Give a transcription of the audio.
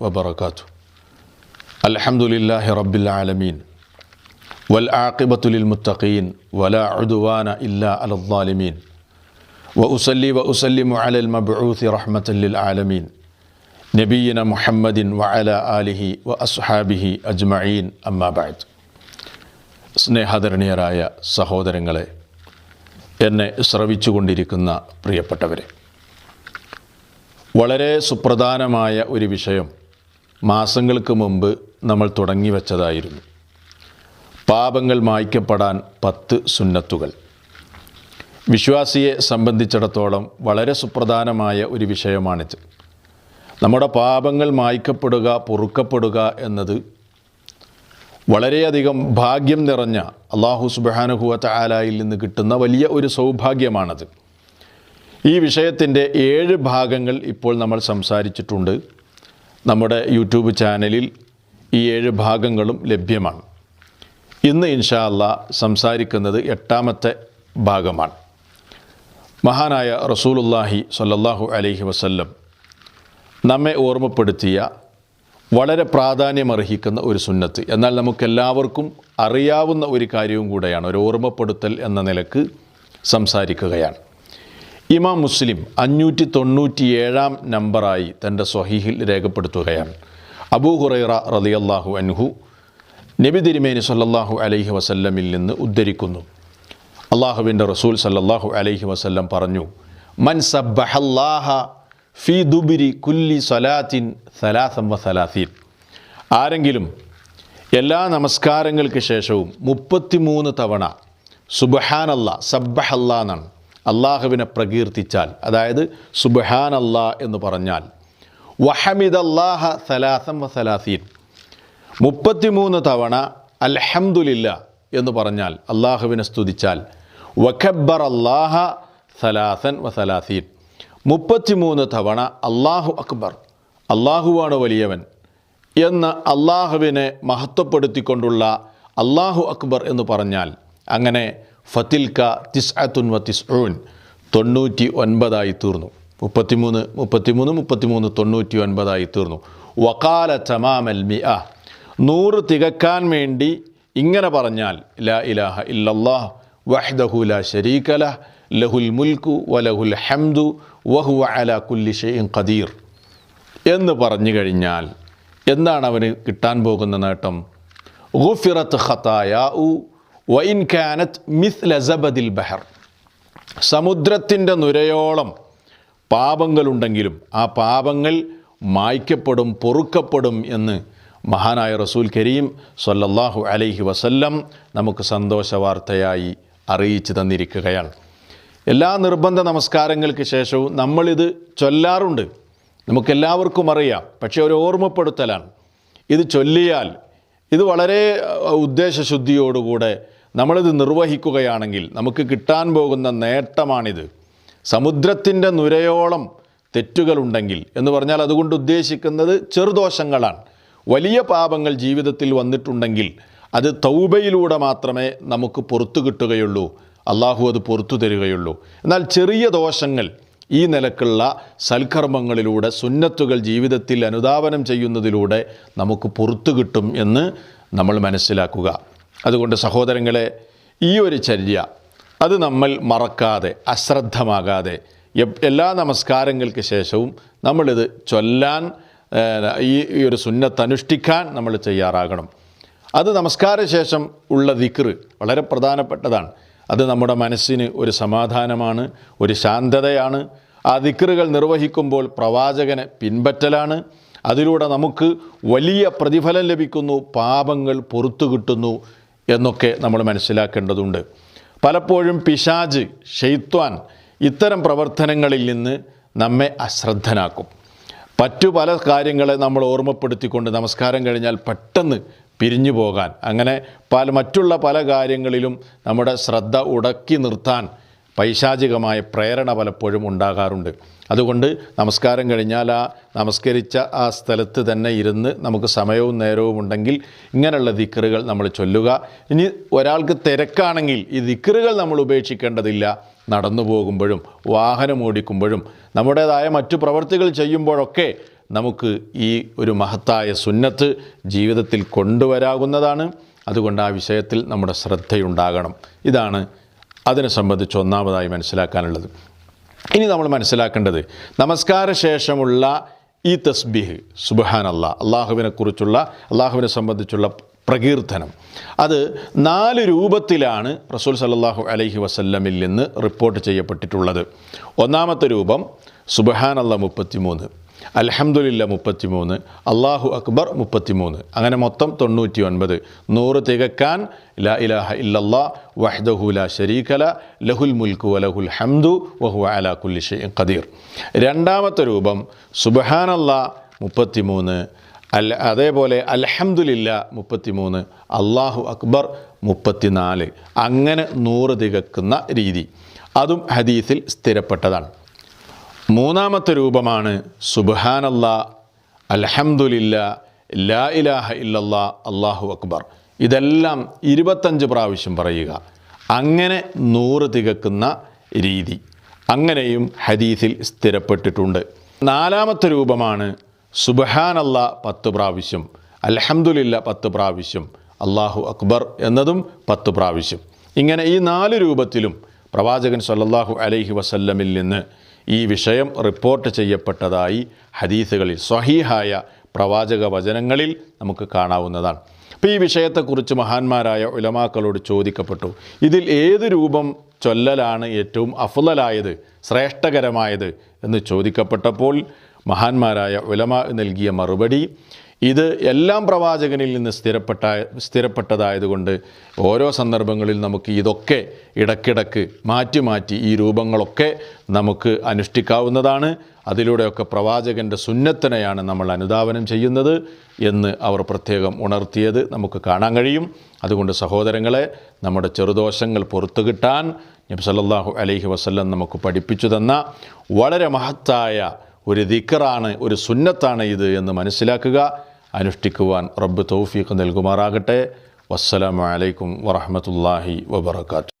وبركاته الحمد لله رب العالمين والعاقبة للمتقين ولا عدوان إلا على الظالمين وأصلي وأسلم على المبعوث رحمة للعالمين نبينا محمد وعلى آله وأصحابه أجمعين أما بعد സ്നേഹാദരണീയരായ സഹോദരങ്ങളെ എന്നെ ശ്രവിച്ചുകൊണ്ടിരിക്കുന്ന പ്രിയപ്പെട്ടവരെ വളരെ സുപ്രധാനമായ ഒരു വിഷയം മാസങ്ങൾക്ക് മുമ്പ് നമ്മൾ തുടങ്ങി വച്ചതായിരുന്നു. പാപങ്ങൾ മായ്ക്കപ്പെടാൻ പത്ത് സുന്നത്തുകൾ. വിശ്വാസിയെ സംബന്ധിച്ചിടത്തോളം വളരെ സുപ്രധാനമായ ഒരു വിഷയമാണിത്. നമ്മുടെ പാപങ്ങൾ മായ്ക്കപ്പെടുക പൊറുക്കപ്പെടുക എന്നത് വളരെയധികം ഭാഗ്യം നിറഞ്ഞ അള്ളാഹു സുബാനുഹുവത്ത് ആലായിൽ നിന്ന് കിട്ടുന്ന വലിയ ഒരു സൗഭാഗ്യമാണത്. ഈ വിഷയത്തിന്റെ ഏഴ് ഭാഗങ്ങൾ ഇപ്പോൾ നമ്മൾ സംസാരിച്ചിട്ടുണ്ട്. നമ്മുടെ യൂട്യൂബ് ചാനലിൽ ഈ ഏഴ് ഭാഗങ്ങളും ലഭ്യമാണ്. ഇന്ന് ഇൻഷാ അല്ല സംസാരിക്കുന്നത് എട്ടാമത്തെ ഭാഗമാണ്. മഹാനായ റസൂലുല്ലാഹി സ്വല്ലല്ലാഹു അലൈഹി വസല്ലം നമ്മെ ഓർമ്മപ്പെടുത്തിയ വളരെ പ്രാധാന്യമർഹിക്കുന്ന ഒരു സുന്നത്ത്. എന്നാൽ നമുക്കെല്ലാവർക്കും അറിയാവുന്ന ഒരു കാര്യവും കൂടെയാണ് ഒരു ഓർമ്മപ്പെടുത്തൽ എന്ന നിലയ്ക്ക് സംസാരിക്കുകയാണ്. ഇമാം മുസ്ലിം അഞ്ഞൂറ്റി തൊണ്ണൂറ്റി ഏഴാം നമ്പറായി തന്റെ സ്വഹീഹിൽ രേഖപ്പെടുത്തുകയാണ്. അബൂ ഹുറൈറ റളിയല്ലാഹു അൻഹു നബി തിരുമേനി സല്ലാഹു അലൈഹി വസല്ലമിൽ നിന്ന് ഉദ്ധരിക്കുന്നു. അള്ളാഹുവിന്റെ റസൂൽ സല്ലാഹു അലൈഹി വസല്ലം പറഞ്ഞു മൻ സബ്ബഹല്ലാഹ ഫി ദുബിരി കുല്ലി സലാത്തിൻ സലാസം സലാസീൻ. ആരെങ്കിലും എല്ലാ നമസ്കാരങ്ങൾക്ക് ശേഷവും മുപ്പത്തിമൂന്ന് തവണ സുബഹാനല്ല സബ്ബഹല്ല എന്നാണ്. അള്ളാഹുവിനെ പ്രകീർത്തിച്ചാൽ അതായത് സുബഹാൻ സുബഹാനല്ല എന്ന് പറഞ്ഞാൽ വഹമിദ് അള്ളാഹ സലാസം വസലാസീൻ സലാസീൻ. മുപ്പത്തിമൂന്ന് തവണ അൽഹംദുലില്ല എന്ന് പറഞ്ഞാൽ അള്ളാഹുവിനെ സ്തുതിച്ചാൽ വഖബ്ബർ അള്ളാഹ സലാസൻ വസലാസീൻ സലാസീൻ. മുപ്പത്തിമൂന്ന് തവണ അള്ളാഹു അക്ബർ അള്ളാഹുവാണ് വലിയവൻ എന്ന് അള്ളാഹുവിനെ മഹത്വപ്പെടുത്തിക്കൊണ്ടുള്ള അള്ളാഹു അക്ബർ എന്ന് പറഞ്ഞാൽ അങ്ങനെ ഫത്തിൽക്ക തിസ്അത്തുൻ വ തിസ്ഊൻ തൊണ്ണൂറ്റി ഒൻപതായി തീർന്നു. മുപ്പത്തിമൂന്ന് മുപ്പത്തിമൂന്ന് മുപ്പത്തിമൂന്ന് തൊണ്ണൂറ്റി ഒൻപതായി തീർന്നു. വക്കാല ചമാമൽ മി അ നൂറ് തികക്കാൻ വേണ്ടി ഇങ്ങനെ പറഞ്ഞാൽ ലാ ഇലാഹ ഇല്ലല്ലാഹ് വഹ്ദഹു ലാ ലഹ് ലഹുൽ മുൽക്കു വലഹുൽ ഹംദു വഹു അല കുല്ലി ഷെയ്ൻ ഖദീർ. എന്ന് പറഞ്ഞു കഴിഞ്ഞാൽ എന്താണ് അവന് കിട്ടാൻ പോകുന്ന നേട്ടം? ഗുഫിറത്ത് ഖത്തായാഉ വൈൻ കാനത്ത് മിസ് സബദിൽ ബഹർ. സമുദ്രത്തിന്റെ നുരയോളം പാപങ്ങളുണ്ടെങ്കിലും ആ പാപങ്ങൾ മായ്ക്കപ്പെടും പൊറുക്കപ്പെടും എന്ന് മഹാനായ റസൂൽ കരീം സൊല്ലാഹു അലൈഹി വസല്ലം നമുക്ക് സന്തോഷ വാർത്തയായി അറിയിച്ചു തന്നിരിക്കുകയാണ്. എല്ലാ നിർബന്ധ നമസ്കാരങ്ങൾക്ക് ശേഷവും നമ്മളിത് ചൊല്ലാറുണ്ട്. നമുക്കെല്ലാവർക്കും അറിയാം. പക്ഷേ ഒരു ഓർമ്മപ്പെടുത്തലാണ്. ഇത് ചൊല്ലിയാൽ ഇത് വളരെ ഉദ്ദേശശുദ്ധിയോടുകൂടെ നമ്മളിത് നിർവഹിക്കുകയാണെങ്കിൽ നമുക്ക് കിട്ടാൻ പോകുന്ന നേട്ടമാണിത്. സമുദ്രത്തിന്റെ നുരയോളം തെറ്റുകളുണ്ടെങ്കിൽ എന്ന് പറഞ്ഞാൽ അതുകൊണ്ട് ഉദ്ദേശിക്കുന്നത് ചെറുദോഷങ്ങളാണ്. വലിയ പാപങ്ങൾ ജീവിതത്തിൽ വന്നിട്ടുണ്ടെങ്കിൽ അത് തൗബയിലൂടെ മാത്രമേ നമുക്ക് പുറത്തു കിട്ടുകയുള്ളൂ. അള്ളാഹു അത് പുറത്തു തരികയുള്ളൂ. എന്നാൽ ചെറിയ ദോഷങ്ങൾ ഈ നിലക്കുള്ള സൽക്കർമ്മങ്ങളിലൂടെ സുന്നത്തുകൾ ജീവിതത്തിൽ അനുധാവനം ചെയ്യുന്നതിലൂടെ നമുക്ക് പുറത്തു കിട്ടും എന്ന് നമ്മൾ മനസ്സിലാക്കുക. അതുകൊണ്ട് സഹോദരങ്ങളെ ഈ ഒരു ചര്യ അത് നമ്മൾ മറക്കാതെ അശ്രദ്ധമാകാതെ എല്ലാ നമസ്കാരങ്ങൾക്ക് ശേഷവും നമ്മളിത് ചൊല്ലാൻ ഈ ഒരു സുന്നത്ത് അനുഷ്ഠിക്കാൻ നമ്മൾ തയ്യാറാകണം. അത് നമസ്കാര ശേഷം ഉള്ള ദിക്റ് വളരെ പ്രധാനപ്പെട്ടതാണ്. അത് നമ്മുടെ മനസ്സിന് ഒരു സമാധാനമാണ് ഒരു ശാന്തതയാണ്. ആ ദിക്റുകൾ നിർവഹിക്കുമ്പോൾ പ്രവാചകനെ പിൻപറ്റലാണ്. അതിലൂടെ നമുക്ക് വലിയ പ്രതിഫലം ലഭിക്കുന്നു പാപങ്ങൾ പുറത്തു കിട്ടുന്നു എന്നൊക്കെ നമ്മൾ മനസ്സിലാക്കേണ്ടതുണ്ട്. പലപ്പോഴും പിശാജ് ഷെയ്ത്വാൻ ഇത്തരം പ്രവർത്തനങ്ങളിൽ നിന്ന് നമ്മെ അശ്രദ്ധനാക്കും. മറ്റു പല കാര്യങ്ങളെ നമ്മൾ ഓർമ്മപ്പെടുത്തിക്കൊണ്ട് നമസ്കാരം കഴിഞ്ഞാൽ പെട്ടെന്ന് പിരിഞ്ഞു പോകാൻ. അങ്ങനെ പല മറ്റുള്ള പല കാര്യങ്ങളിലും നമ്മുടെ ശ്രദ്ധ ഉടക്കി നിർത്താൻ പൈശാചികമായ പ്രേരണ പലപ്പോഴും ഉണ്ടാകാറുണ്ട്. അതുകൊണ്ട് നമസ്കാരം കഴിഞ്ഞാൽ ആ നമസ്കരിച്ച ആ സ്ഥലത്ത് തന്നെ ഇരുന്ന് നമുക്ക് സമയവും നേരവും ഉണ്ടെങ്കിൽ ഇങ്ങനെയുള്ള ദിക്കറുകൾ നമ്മൾ ചൊല്ലുക. ഇനി ഒരാൾക്ക് തിരക്കാണെങ്കിൽ ഈ ദിക്കറുകൾ നമ്മൾ ഉപേക്ഷിക്കേണ്ടതില്ല. നടന്നു പോകുമ്പോഴും വാഹനം ഓടിക്കുമ്പോഴും നമ്മുടേതായ മറ്റു പ്രവർത്തികൾ ചെയ്യുമ്പോഴൊക്കെ നമുക്ക് ഈ ഒരു മഹത്തായ സുന്നത്ത് ജീവിതത്തിൽ കൊണ്ടുവരാകുന്നതാണ് അതുകൊണ്ട് ആ വിഷയത്തിൽ നമ്മുടെ ശ്രദ്ധയുണ്ടാകണം. ഇതാണ് അതിനെ സംബന്ധിച്ച് ഒന്നാമതായി മനസ്സിലാക്കാനുള്ളത്. ഇനി നമ്മൾ മനസ്സിലാക്കേണ്ടത് നമസ്കാര ശേഷമുള്ള ഈ തസ്ബീഹ് സുബഹാൻ അല്ല അള്ളാഹുവിനെ സംബന്ധിച്ചുള്ള പ്രകീർത്തനം. അത് നാല് രൂപത്തിലാണ് റസൂൽ സല്ലല്ലാഹു അലൈഹി വസല്ലമിൽ നിന്ന് റിപ്പോർട്ട് ചെയ്യപ്പെട്ടിട്ടുള്ളത്. ഒന്നാമത്തെ രൂപം സുബഹാൻ അല്ല മുപ്പത്തിമൂന്ന്. അൽഹംദുലില്ല മുപ്പത്തിമൂന്ന് അള്ളാഹു അക്ബർ മുപ്പത്തിമൂന്ന്. അങ്ങനെ മൊത്തം തൊണ്ണൂറ്റി ഒൻപത് നൂറ് തികക്കാൻ ലാ ഇലാഹ ഇല്ലല്ലാ വഹ്ദഹു ലാ ശരീകല ലഹുൽ മുൽക്കു വലഹുൽ ഹംദു വഹു അലാ കുല്ലി ഖദീർ. രണ്ടാമത്തെ രൂപം സുബഹാനല്ലാ മുപ്പത്തിമൂന്ന് അൽ അതേപോലെ അൽഹംദുലില്ല മുപ്പത്തിമൂന്ന് അള്ളാഹു അക്ബർ മുപ്പത്തിനാല്. അങ്ങനെ നൂറ് തികക്കുന്ന രീതി. അതും ഹദീസിൽ സ്ഥിരപ്പെട്ടതാണ്. മൂന്നാമത്തെ രൂപമാണ് സുബാനല്ല അലഹമുല്ല ലാ ഇലാഹ ഇല്ലല്ല അള്ളാഹു അക്ബർ. ഇതെല്ലാം ഇരുപത്തഞ്ച് പ്രാവശ്യം പറയുക. അങ്ങനെ നൂറ് തികക്കുന്ന രീതി. അങ്ങനെയും ഹദീസിൽ സ്ഥിരപ്പെട്ടിട്ടുണ്ട്. നാലാമത്തെ രൂപമാണ് സുബഹാനല്ല പത്ത് പ്രാവശ്യം അലഹമുല്ല പത്ത് പ്രാവശ്യം അള്ളാഹു അക്ബർ എന്നതും പത്ത് പ്രാവശ്യം. ഇങ്ങനെ ഈ നാല് രൂപത്തിലും പ്രവാചകൻ സല്ലാഹു അലൈഹി വസല്ലമിൽ നിന്ന് ഈ വിഷയം റിപ്പോർട്ട് ചെയ്യപ്പെട്ടതായി ഹദീസുകളിൽ സ്വഹീഹായ പ്രവാചക വചനങ്ങളിൽ നമുക്ക് കാണാവുന്നതാണ്. അപ്പോൾ ഈ വിഷയത്തെക്കുറിച്ച് മഹാന്മാരായ ഉലമാക്കളോട് ചോദിക്കപ്പെട്ടു. ഇതിൽ ഏത് രൂപം ചൊല്ലലാണ് ഏറ്റവും അഫുലായത് ശ്രേഷ്ഠകരമായത് എന്ന് ചോദിക്കപ്പെട്ടപ്പോൾ മഹാന്മാരായ ഉലമ നൽകിയ മറുപടി ഇത് എല്ലാം പ്രവാചകനിൽ നിന്ന് സ്ഥിരപ്പെട്ട സ്ഥിരപ്പെട്ടതായതുകൊണ്ട് ഓരോ സന്ദർഭങ്ങളിൽ നമുക്ക് ഇതൊക്കെ ഇടക്കിടക്ക് മാറ്റി മാറ്റി ഈ രൂപങ്ങളൊക്കെ നമുക്ക് അനുഷ്ഠിക്കാവുന്നതാണ്. അതിലൂടെയൊക്കെ പ്രവാചകന്റെ സുന്നത്തിനെയാണ് നമ്മൾ അനുധാവനം ചെയ്യുന്നത് എന്ന് അവർ പ്രത്യേകം ഉണർത്തിയത് നമുക്ക് കാണാൻ കഴിയും. അതുകൊണ്ട് സഹോദരങ്ങളെ നമ്മുടെ ചെറുദോഷങ്ങൾ പുറത്തു കിട്ടാൻ നബി സല്ലല്ലാഹു അലൈഹി വസല്ലം നമുക്ക് പഠിപ്പിച്ചു തന്ന വളരെ മഹത്തായ ഒരു ദിക്കറാണ് ഒരു സുന്നത്താണ് ഇത് എന്ന് മനസ്സിലാക്കുക. അനുഷ്ഠിക്കുവാൻ റബ്ബ് തൗഫീഖ് നൽകുമാറാകട്ടെ. വസ്സലാമലൈക്കും അലൈക്കും വറഹ്മത്തുള്ളാഹി വബറകാതുഹു.